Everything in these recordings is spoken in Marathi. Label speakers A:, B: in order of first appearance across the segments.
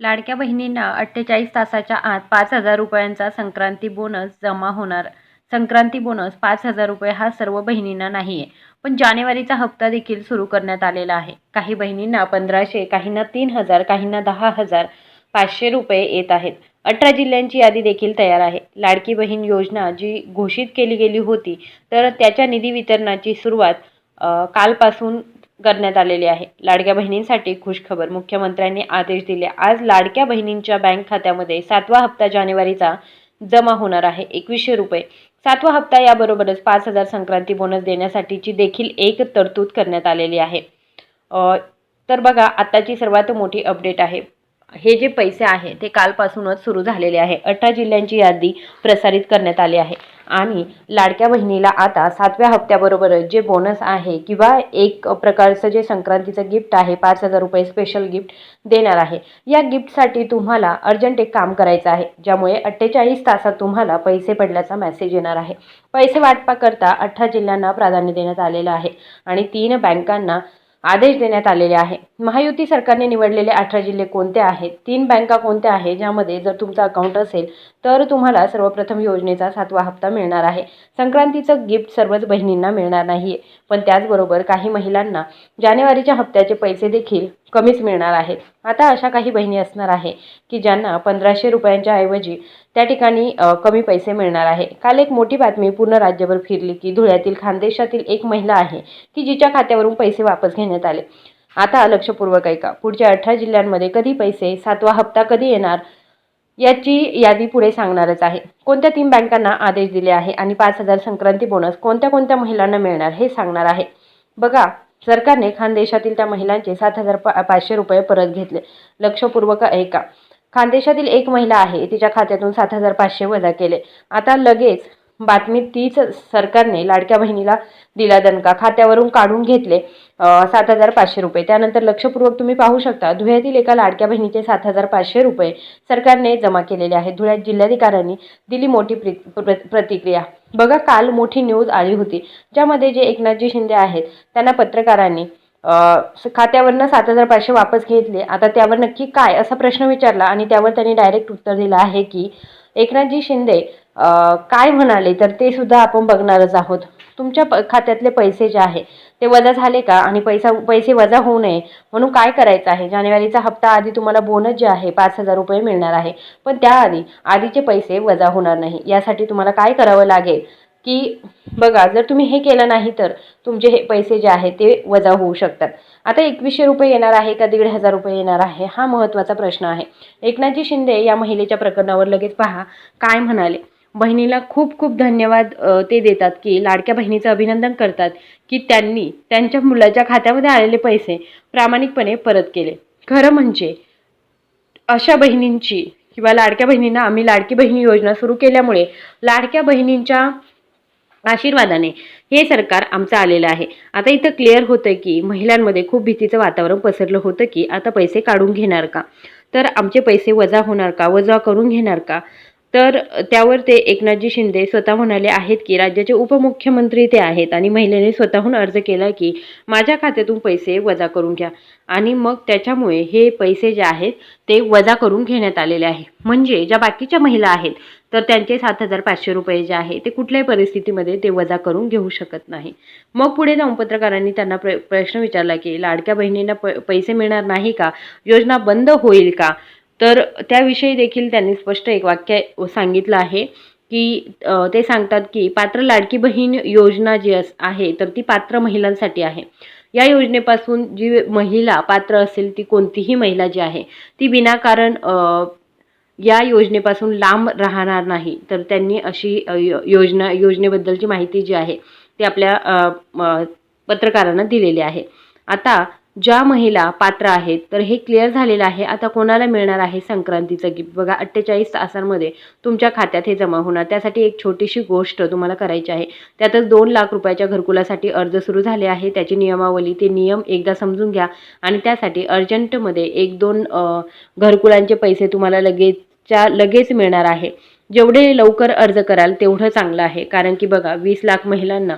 A: लाडक्या बहिणींना अठ्ठेचाळीस तासाच्या आत पाच हजार रुपयांचा संक्रांती बोनस जमा होणार. संक्रांती बोनस पाच हजार रुपये हा सर्व बहिणींना नाही आहे पण जानेवारीचा हप्ता देखील सुरू करण्यात आलेला आहे. काही बहिणींना पंधराशे काहींना तीन हजार काहींना दहा हजार पाचशे रुपये येत आहेत. अठरा जिल्ह्यांची यादी देखील तयार आहे. लाडकी बहीण योजना जी घोषित केली गेली होती तर त्याच्या निधी वितरणाची सुरुवात कालपासून करण्यात आलेली आहे. लाडक्या बहिणींसाठी खुशखबर. मुख्यमंत्र्यांनी आदेश दिले. आज लाडक्या बहिणींच्या बँक खात्यामध्ये सातवा हप्ता जानेवारीचा जमा होणार आहे. एकवीसशे रुपये. सातवा हप्ता याबरोबरच पाच हजार संक्रांती बोनस देण्यासाठीची देखील एक तरतूद करण्यात आलेली आहे. तर बघा आत्ताची सर्वात मोठी अपडेट आहे. हे जे पैसे आहे ते कालपासूनच सुरू झालेले आहे. अठरा जिल्ह्यांची यादी प्रसारित करण्यात आली आहे. आणि लाडक्या बहिणीला आता सातव्या हप्त्याबरोबर जे बोनस आहे किंवा एक प्रकारचं जे संक्रांतीचं गिफ्ट आहे पाच हजार रुपये स्पेशल गिफ्ट देणार आहे. या गिफ्टसाठी तुम्हाला अर्जंट एक काम करायचं आहे ज्यामुळे अठ्ठेचाळीस तासात तुम्हाला पैसे पडल्याचा मेसेज येणार आहे. पैसे वाटपाकरता अठरा जिल्ह्यांना प्राधान्य देण्यात आलेलं आहे आणि तीन बँकांना आदेश देण्यात आलेले आहे. महायुती सरकारने निवडलेले अठरा जिल्हे कोणते आहेत? तीन बँका कोणत्या आहेत? ज्यामध्ये जर तुमचा अकाउंट असेल तर तुम्हाला सर्वप्रथम योजनेचा सातवा हप्ता मिळणार आहे. संक्रांतीचं गिफ्ट सर्वच बहिणींना मिळणार नाही आहे पण त्याचबरोबर काही महिलांना जानेवारीच्या हप्त्याचे पैसे देखील कमीच मिळणार आहेत आता अशा काही बहिणी असणार आहे की ज्यांना पंधराशे रुपयांच्या ऐवजी त्या ठिकाणी कमी पैसे मिळणार आहे. काल एक मोठी बातमी पूर्ण राज्यभर फिरली की धुळ्यातील खानदेशातील एक महिला आहे की जिच्या खात्यावरून पैसे वापस घेण्यात आले. आता लक्षपूर्वक ऐका पुढच्या अठरा जिल्ह्यांमध्ये कधी पैसे सातवा हप्ता कधी येणार याची यादी पुढे सांगणारच आहे. कोणत्या तीन बँकांना आदेश दिले आहे आणि पाच हजार संक्रांती बोनस कोणत्या कोणत्या महिलांना मिळणार हे सांगणार आहे. बघा सरकारने खानदेशातील त्या महिलांचे सात हजार पा पाचशे रुपये परत घेतले. लक्षपूर्वक ऐका. खानदेशातील एक महिला आहे तिच्या खात्यातून सात हजार पाचशे वजा केले. आता लगेच बातमी तीच सरकारने लाडक्या बहिणीला दिला दणका. खात्यावरून काढून घेतले सात हजार पाचशे रुपये. त्यानंतर लक्षपूर्वक तुम्ही पाहू शकता धुळ्यातील एका लाडक्या बहिणीचे सात हजार पाचशे रुपये सरकारने जमा केलेले आहेत. धुळ्यात जिल्हाधिकाऱ्यांनी दिली मोठी प्रि प्र- प्रतिक्रिया. बघा काल मोठी न्यूज आली होती ज्यामध्ये जे एकनाथजी शिंदे आहेत त्यांना पत्रकारांनी खात्यावरनं सात हजार पाचशे वापस घेतले. आता त्यावर नक्की काय असा प्रश्न विचारला आणि त्यावर त्यांनी डायरेक्ट उत्तर दिलं आहे की एकनाथजी शिंदे काय म्हणाले तर ते सुद्धा आपण बघणारच आहोत. तुमच्या प खात्यातले पैसे जे आहे ते वजा झाले का? आणि पैसा पैसे वजा होऊ नये म्हणून काय करायचं आहे? जानेवारीचा हप्ता आधी तुम्हाला बोनस जे आहे पाच हजार रुपये मिळणार आहे. पण त्याआधी आधीचे पैसे वजा होणार नाही. यासाठी तुम्हाला काय करावं लागेल? की बघा जर तुम्ही हे केलं नाही तर तुमचे हे पैसे जे आहे ते वजा होऊ शकतात. आता एकवीसशे रुपये येणार आहे का? दीड हजार रुपये येणार आहे? हा महत्त्वाचा प्रश्न आहे. एकनाथजी शिंदे या महिलेच्या प्रकरणावर लगेच पहा. काय म्हणाले? बहिणीला खूप खूप धन्यवाद ते देतात की लाडक्या बहिणीचं अभिनंदन करतात की त्यांनी त्यांच्या मुलाच्या खात्यामध्ये आलेले पैसे प्रामाणिकपणे परत केले. खरं म्हणजे अशा बहिणींची किंवा लाडक्या बहिणींना आम्ही लाडकी बहिणी योजना सुरू केल्यामुळे लाडक्या बहिणींच्या आशीर्वादाने हे सरकार आमचं आलेलं आहे. आता इथं क्लिअर होतं की महिलांमध्ये खूप भीतीचं वातावरण पसरलं होतं की आता पैसे काढून घेणार का? तर आमचे पैसे वजा होणार का? वजा करून घेणार का? तर त्यावर ते एकनाथजी शिंदे स्वतः म्हणाले आहेत की राज्याचे उपमुख्यमंत्री ते आहेत आणि महिलेने स्वतःहून अर्ज केला की माझ्या खात्यातून पैसे वजा करून घ्या. आणि मग त्याच्यामुळे हे पैसे जे आहेत ते वजा करून घेण्यात आलेले आहे. म्हणजे ज्या बाकीच्या महिला आहेत तर त्यांचे सात हजार पाचशे रुपये जे आहे ते कुठल्याही परिस्थितीमध्ये ते वजा करून घेऊ शकत नाही. मग पुढे जाऊन पत्रकारांनी त्यांना प्र प्रश्न विचारला की लाडक्या बहिणींना प पैसे मिळणार नाही का? योजना बंद होईल का? तर त्याविषयी देखील त्यांनी स्पष्ट एक वाक्य सांगितलं आहे की ते सांगतात की पात्र लाडकी बहीण योजना जी अस आहे तर ती पात्र महिलांसाठी आहे. या योजनेपासून जी महिला पात्र असेल ती कोणतीही महिला जी आहे ती विनाकारण या योजनेपासून लांब राहणार नाही. तर त्यांनी अशी योजना योजनेबद्दलची माहिती जी आहे ती आपल्या पत्रकारांना दिलेली आहे. आता ज्या महिला पात्र आहेत तर हे क्लिअर झालेलं आहे. आता कोणाला मिळणार आहे संक्रांतीचं गिफ्ट बघा अठ्ठेचाळीस तासांमध्ये तुमच्या खात्यात हे जमा होणार. त्यासाठी एक छोटीशी गोष्ट तुम्हाला करायची आहे. त्यातच दोन लाख रुपयाच्या घरकुलासाठी अर्ज सुरू झाले आहे. त्याची नियमावली ते नियम एकदा समजून घ्या. आणि त्यासाठी अर्जंटमध्ये एक दोन घरकुलांचे पैसे तुम्हाला लगेचच्या लगेच मिळणार आहे. जेवढे लवकर अर्ज कराल तेवढं चांगलं आहे. कारण की बघा वीस लाख महिलांना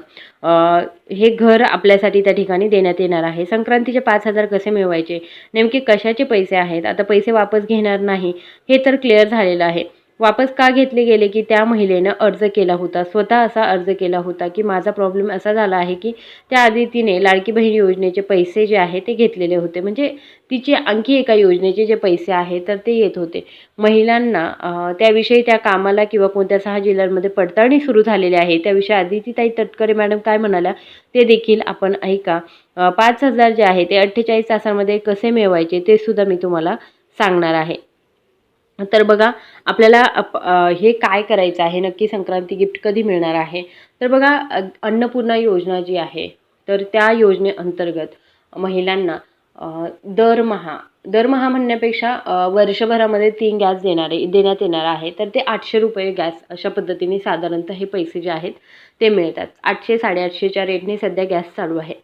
A: हे घर आपल्यासाठी त्या ठिकाणी देण्यात येणार आहे. संक्रांतीचे पाच हजार कसे मिळवायचे? नेमके कशाचे पैसे आहेत? आता पैसे वापस घेणार नाही. हे तर क्लिअर झालेलं आहे. वापस का घेतले गेले की त्या महिलेनं अर्ज केला होता? स्वतः असा अर्ज केला होता की माझा प्रॉब्लेम असा झाला आहे की त्याआधी तिने लाडकी बहीण योजनेचे पैसे जे आहे ते घेतलेले होते. म्हणजे तिचे आणखी एका योजनेचे जे पैसे आहेत तर ते येत होते. महिलांना त्याविषयी त्या कामाला किंवा कोणत्या सहा जिल्ह्यांमध्ये पडताळणी सुरू झालेली आहे. त्याविषयी आदिती ताई तटकरे मॅडम काय म्हणाल्या ते देखील आपण ऐका. पाच हजार जे आहे ते अठ्ठेचाळीस तासांमध्ये कसे मिळवायचे ते सुद्धा मी तुम्हाला सांगणार आहे. तर बघा आपल्याला अप- हे काय करायचं आहे? नक्की संक्रांती गिफ्ट कधी मिळणार आहे? तर बघा अन्नपूर्णा योजना जी आहे तर त्या योजनेअंतर्गत महिलांना दरमहा दरमहा म्हणण्यापेक्षा वर्षभरामध्ये तीन गॅस देणारे देण्यात येणार आहे. तर ते आठशे रुपये गॅस अशा पद्धतीने साधारणतः हे पैसे जे आहेत ते मिळतात. आठशे साडेआठशेच्या रेटने सध्या गॅस चालू आहे.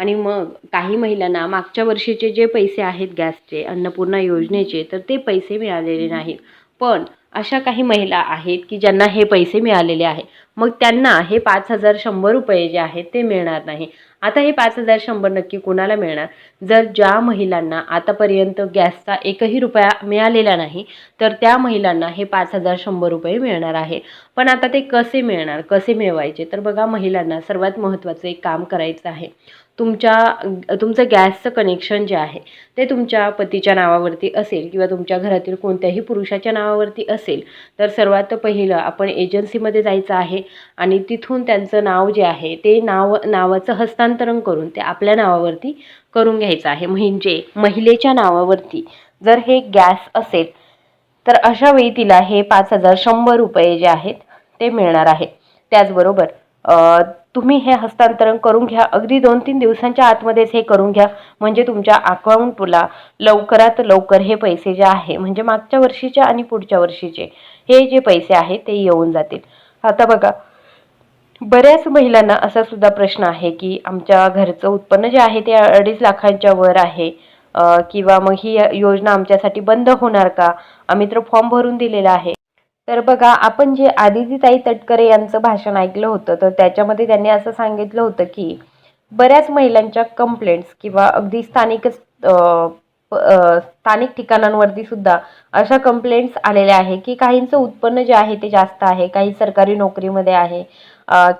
A: आणि मग काही महिलांना मागच्या वर्षीचे जे पैसे आहेत गॅसचे अन्नपूर्णा योजनेचे तर ते पैसे मिळालेले नाहीत. पण अशा काही महिला आहेत की ज्यांना हे पैसे मिळालेले आहे मग त्यांना हे पाच हजार शंभर रुपये जे आहेत ते मिळणार नाही. आता हे पाच हजार शंभर नक्की कोणाला मिळणार? जर ज्या महिलांना आतापर्यंत गॅसचा एकही रुपया मिळालेला नाही तर त्या महिलांना हे पाच हजार शंभर रुपये मिळणार आहे. पण आता ते कसे मिळणार? कसे मिळवायचे? तर बघा महिलांना सर्वात महत्त्वाचं एक काम करायचं आहे. तुमच्या तुमचं गॅसचं कनेक्शन जे आहे ते तुमच्या पतीच्या नावावरती असेल किंवा तुमच्या घरातील कोणत्याही पुरुषाच्या नावावरती असेल तर सर्वात पहिलं आपण एजन्सीमध्ये जायचं आहे आणि तिथून त्यांचं नाव जे आहे ते नाव नावाचं हस्तांतरण हस्तांतरण करून ते आपल्या नावावरती करून घ्यायचं आहे. म्हणजे महिलेच्या नावावरती जर हे गॅस असेल तर अशा वेळी तिला हे पाच हजार शंभर रुपये जे आहेत ते मिळणार आहे. त्याचबरोबर तुम्ही हे हस्तांतरण करून घ्या. अगदी दोन तीन दिवसांच्या आतमध्येच हे करून घ्या. म्हणजे तुमच्या अकाउंटला लवकरात लवकर हे पैसे जे आहे म्हणजे मागच्या वर्षीचे आणि पुढच्या वर्षीचे हे जे पैसे आहेत ते येऊन जातील. आता बघा बऱ्याच महिलांना असा सुद्धा प्रश्न आहे की आमच्या घरचं उत्पन्न जे आहे ते अडीच लाखांच्या वर आहे. किंवा मग ही योजना आमच्यासाठी बंद होणार का? आम्ही तर फॉर्म भरून दिलेला आहे. तर बघा आपण जे आदितीताई तटकरे यांचं भाषण ऐकलं होतं तर त्याच्यामध्ये त्यांनी असं सांगितलं होतं की बऱ्याच महिलांच्या कंप्लेंट्स किंवा अगदी स्थानिकच स्थानिक ठिकाणांवरती सुद्धा अशा कंप्लेंट्स आलेल्या आहे की काहींचं उत्पन्न जे आहे ते जास्त आहे काही सरकारी नोकरीमध्ये आहे.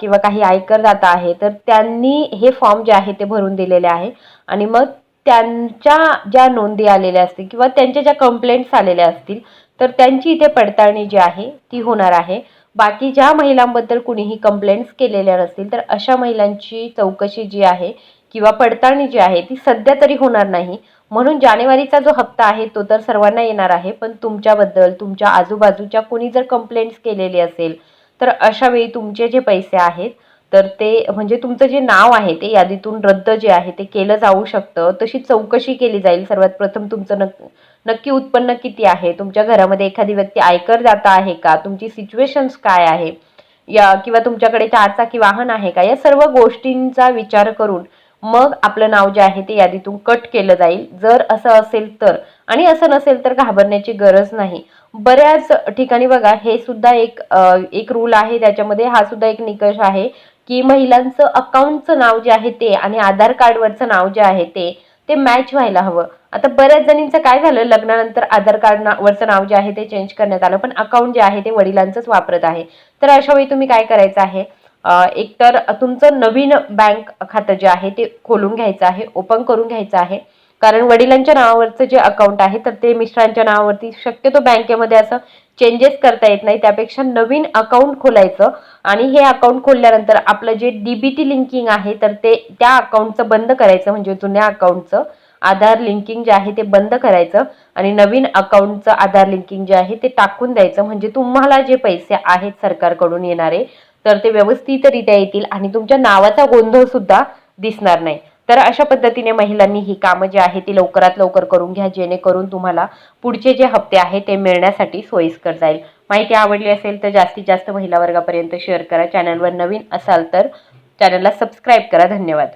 A: किंवा काही आयकरदाता आहे तर त्यांनी हे फॉर्म जे आहे ते भरून दिलेले आहे. आणि मग त्यांच्या ज्या नोंदी आलेल्या असतील किंवा त्यांच्या ज्या कंप्लेंट्स आलेल्या असतील तर त्यांची इथे पडताळणी जी आहे ती होणार आहे. बाकी ज्या महिलांबद्दल कुणीही कंप्लेंट्स केलेल्या नसतील तर अशा महिलांची चौकशी जी आहे किंवा पडताळणी जी आहे ती सध्या तरी होणार नाही. म्हणून जानेवारीचा जो हप्ता आहे तो तर सर्वांना येणार आहे पण तुमच्याबद्दल तुमच्या आजूबाजूच्या कुणी जर कंप्लेंट्स केलेली असेल तर अशा वेळी तुमचे जे पैसे आहेत तर ते म्हणजे तुमचं जे नाव आहे ते यादीतून रद्द जे आहे ते केलं जाऊ शकतं. तशी चौकशी केली जाईल. सर्वात प्रथम तुमचं नक् नक्की उत्पन्न किती आहे? तुमच्या घरामध्ये एखादी व्यक्ती आयकर जाता आहे का? तुमची सिच्युएशन्स काय आहे? या किंवा तुमच्याकडे चारचाकी वाहन आहे का? या सर्व गोष्टींचा विचार करून मग आपलं नाव जे आहे ते यादीतून कट केलं जाईल. जर असं असेल तर. आणि असं नसेल तर घाबरण्याची गरज नाही. बऱ्याच ठिकाणी बघा हे सुद्धा एक एक रूल आहे. त्याच्यामध्ये हा सुद्धा एक निकष आहे की महिलांचं अकाउंटचं नाव जे आहे ते आणि आधार कार्डवरचं नाव जे आहे ते ते मॅच व्हायला हवं. आता बऱ्याच जणींचं काय झालं? लग्नानंतर आधार कार्ड ना वरचं नाव जे आहे ते चेंज करण्यात आलं. पण अकाउंट जे आहे ते वडिलांचंच वापरत आहे. तर अशा वेळी तुम्ही काय करायचं आहे? एकतर तुमचं नवीन बँक खातं जे आहे ते खोलून घ्यायचं आहे ओपन करून घ्यायचं आहे. कारण वडिलांच्या नावावरचं जे अकाउंट आहे तर ते मिस्टरांच्या नावावरती शक्यतो बँकेमध्ये असं चेंजेस करता येत नाही. त्यापेक्षा नवीन अकाउंट खोलायचं आणि हे अकाउंट खोलल्यानंतर आपलं जे डीबीटी लिंकिंग आहे तर ते त्या अकाउंटचं बंद करायचं म्हणजे जुन्या अकाउंटचं आधार लिंकिंग जे आहे ते बंद करायचं आणि नवीन अकाउंटचं आधार लिंकिंग जे आहे ते टाकून द्यायचं. म्हणजे तुम्हाला जे पैसे आहेत सरकारकडून येणारे तर ते व्यवस्थितरित्या येतील आणि तुमच्या नावाचा गोंधळ सुद्धा दिसणार नाही. तर अशा पद्धतीने महिलांनी ही कामं जी आहे ती लवकरात लवकर करून घ्या जेणेकरून तुम्हाला पुढचे जे हप्ते आहे ते मिळण्यासाठी सोयीस्कर जाईल. माहिती आवडली असेल तर जास्तीत जास्त महिला वर्गापर्यंत शेअर करा. चॅनलवर नवीन असाल तर चॅनलला सबस्क्राईब करा. धन्यवाद.